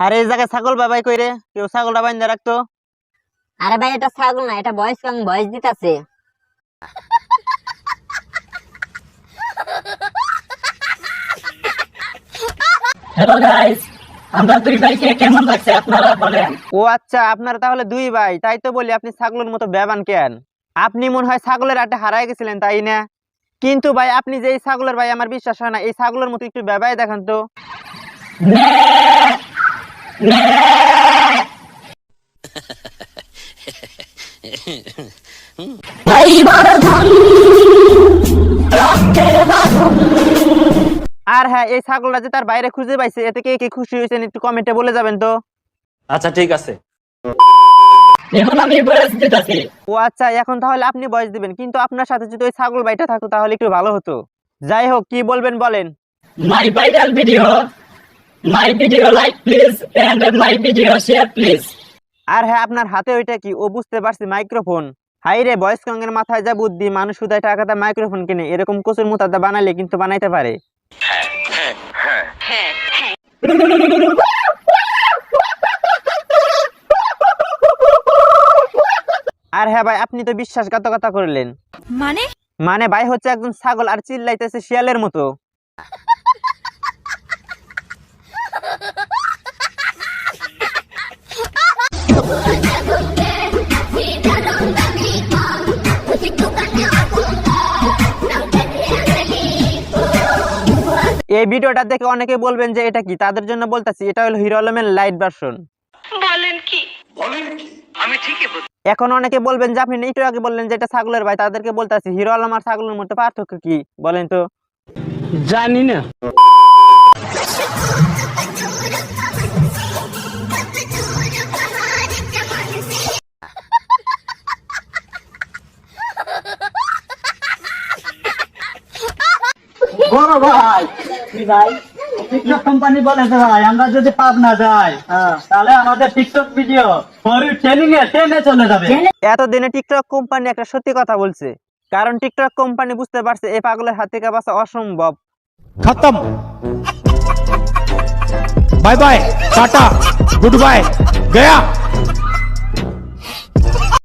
আর এই জায়গায় ছাগল বাবাই কইরে কেউ ছাগলটা বাইন্দা রাখতো? আরে ভাই এটা ছাগল না এটা ভয়েস কম ভয়েস দিতাছে। হ্যালো গাইস আমরা দুই ভাইকে কেমন লাগছে আপনারা বলেন? ও আচ্ছা আপনারা তাহলে দুই ভাই। তাই তো বলি আপনি ছাগলের মতো বেবান কেন? আপনি মনে হয় ছাগলের আটে হারাই গেছিলেন তাই না? কিন্তু ভাই, আপনি যে এই ছাগলের ভাই, আমার বিশ্বাস হয় না। এই ছাগলের মতো একটু বেবাই দেখান তো। আর হ্যাঁ এই ছাগলটা যে তার বাইরে খুঁজে পাইছে, এতে কে কে খুশি হয়েছেন একটু কমেন্টে বলে যাবেন তো। আচ্ছা ঠিক আছে। এখন আমি বয়স দিতেছি। ও আচ্ছা এখন তাহলে আপনি বয়স দিবেন কিন্তু আপনার সাথে যদি ওই ছাগল বাইটা থাকতো তাহলে একটু ভালো হতো। যাই হোক কি বলবেন বলেন? My viral video my video like please and my video share please আর হ্যাঁ আপনার হাতে ওইটা কি? ও বুঝতে পারছি মাইক্রোফোন হাই রে বয়স কঙ্গের মাথায় যা বুদ্ধি মানুষ শুধায় টাকাতে মাইক্রোফোন কিনে। এরকম কচুর মুতাদা বানাইলে কিন্তু বানাইতে পারে। আর হ্যাঁ ভাই আপনি তো বিশ্বাসঘাতকতা করলেন। মানে? মানে ভাই হচ্ছে একজন ছাগল আর চিল্লাইতেছে শিয়ালের মতো। এই ভিডিওটা দেখে অনেকে বলবেন যে এটা কি? তাদের জন্য বলতেছি এটা হলো হিরো আলমের লাইট ভার্সন এখন অনেকে বলবেন যে আপনি একটু আগে বললেন যে এটা ছাগলের ভাই। তাদেরকে বলতেছি হিরো আলম আর ছাগলের মধ্যে পার্থক্য কি? বলেন তো। জানি না। বড় ভাই ভাই? টিকটক কোম্পানি বলে ভাই আমরা যদি যাই হ্যাঁ। তাহলে আমাদের টিকটক ভিডিও ট্রেনিং এ ট্রেনে চলে যাবে। এতদিনে টিকটক কোম্পানি একটা সত্যি কথা বলছে কারণ টিকটক কোম্পানি বুঝতে পারছে এই পাগলের হাত থেকে বাঁচা অসম্ভব। খতম। Bye bye tata good bye Gaya.